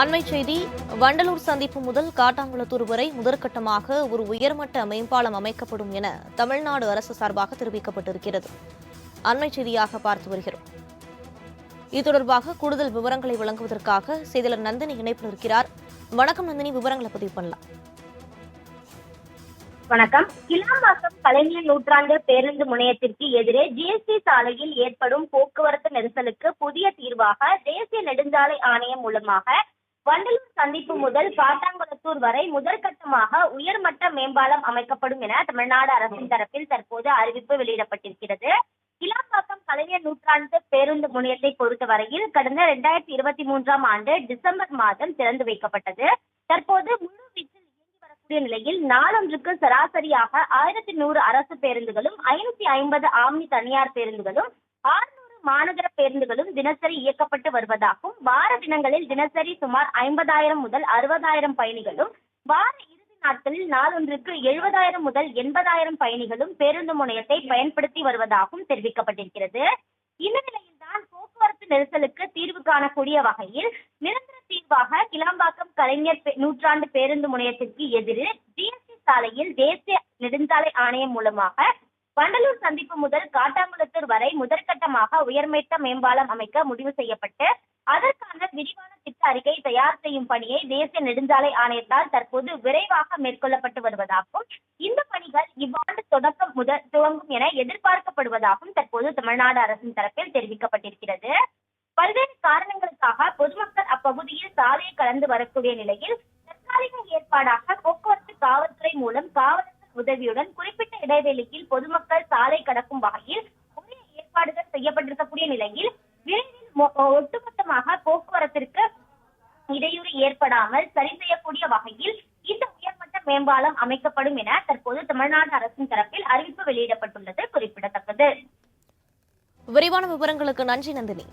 அண்மை செய்தி வண்டலூர் சந்திப்பு முதல் காட்டாங்குளத்தூர் வரை முதற்கட்டமாக ஒரு உயர்மட்ட மேம்பாலம் அமைக்கப்படும் என தமிழ்நாடு அரசு சார்பாக தெரிவிக்கப்பட்டிருக்கிறது. அண்மை செய்தியாக பார்த்து வருகிறோம். இது தொடர்பாக கூடுதல் விவரங்களை வழங்குவதற்காக செய்தியாளர் நந்தினி இணைப்பில் இருக்கிறார். வணக்கம் நந்தினி விவரங்களை பதிவு பண்ணலாம். வணக்கம். கிளாம்பாக்கம் கலைஞர் நூற்றாண்டு பேருந்து முனையத்திற்கு எதிரே ஜிஎஸ்டி சாலையில் ஏற்படும் போக்குவரத்து நெரிசலுக்கு புதிய தீர்வாக தேசிய நெடுஞ்சாலை ஆணையம் மூலமாக வண்டலூர் சந்திப்பு முதல் காட்டாங்குளத்தூர் வரை முதற்கட்டமாக உயர்மட்ட மேம்பாலம் அமைக்கப்படும் என தமிழ்நாடு அரசின் தரப்பில் தற்போது அறிவிப்பு வெளியிடப்பட்டிருக்கிறது. கிளாம்பாக்கம் கலைஞர் நூற்றாண்டு பேருந்து முனையத்தை பொறுத்தவரையில் கடந்த இரண்டாயிரத்தி இருபத்தி மூன்றாம் ஆண்டு டிசம்பர் மாதம் திறந்து வைக்கப்பட்டது. தற்போது முழு வீச்சில் இயங்கி வரக்கூடிய நிலையில் நாளொன்றுக்கு சராசரியாக ஆயிரத்தி நூறு அரசு பேருந்துகளும் ஐநூத்தி ஐம்பது ஆம்னி தனியார் பேருந்துகளும் ஆறு மாநகர பேருந்துகளும் தினசரி இயக்கப்பட்டு வருவதாகவும் வார தினங்களில் தினசரி சுமார் ஐம்பதாயிரம் முதல் அறுபதாயிரம் பயணிகளும் வார இறுதி நாட்களில் நாளொன்றுக்கு எழுபதாயிரம் முதல் எண்பதாயிரம் பயணிகளும் பேருந்து முனையத்தை பயன்படுத்தி வருவதாகவும் தெரிவிக்கப்பட்டிருக்கிறது. இந்த நிலையில்தான் போக்குவரத்து நெரிசலுக்கு தீர்வு காணக்கூடிய வகையில் நிரந்தர தீர்வாக கிளாம்பாக்கம் கலைஞர் நூற்றாண்டு பேருந்து முனையத்திற்கு எதிரில் ஜிஎஸ்டி சாலையில் தேசிய நெடுஞ்சாலை ஆணையம் மூலமாக வண்டலூர் சந்திப்பு முதல் காட்டாங்குளத்தூர் வரை முதற்கட்டமாக உயர்மட்ட மேம்பாலம் அமைக்க முடிவு செய்யப்பட்டு அதற்கான விரிவான திட்ட அறிக்கை தயார் செய்யும் பணியை தேசிய நெடுஞ்சாலை ஆணையத்தால் தற்போது விரைவாக மேற்கொள்ளப்பட்டு வருவதாகவும் இந்த பணிகள் இவ்வாண்டு தொடக்கம் முதல் துவங்கும் என எதிர்பார்க்கப்படுவதாகவும் தற்போது தமிழ்நாடு அரசின் தரப்பில் தெரிவிக்கப்பட்டிருக்கிறது. பல்வேறு காரணங்களுக்காக பொதுமக்கள் அப்பகுதியில் சாலையை கலந்து வரக்கூடிய நிலையில் தற்காலிக ஏற்பாடாக போக்குவரத்து காவல்துறை மூலம் காவல் உதவியுடன் குறிப்பிட்ட இடைவெளியில் பொதுமக்கள் சாலை கடக்கும் வகையில் உரிய ஏற்பாடுகள் செய்யப்பட்டிருக்கக்கூடிய நிலையில் விரைவில் ஒட்டுமொத்தமாக போக்குவரத்திற்கு இடையூறு ஏற்படாமல் சரி செய்யக்கூடிய வகையில் இந்த உயர்மட்ட மேம்பாலம் அமைக்கப்படும் என தற்போது தமிழ்நாடு அரசின் தரப்பில் அறிவிப்பு வெளியிடப்பட்டுள்ளது குறிப்பிடத்தக்கது. விரிவான விவரங்களுக்கு நன்றி நந்தினி.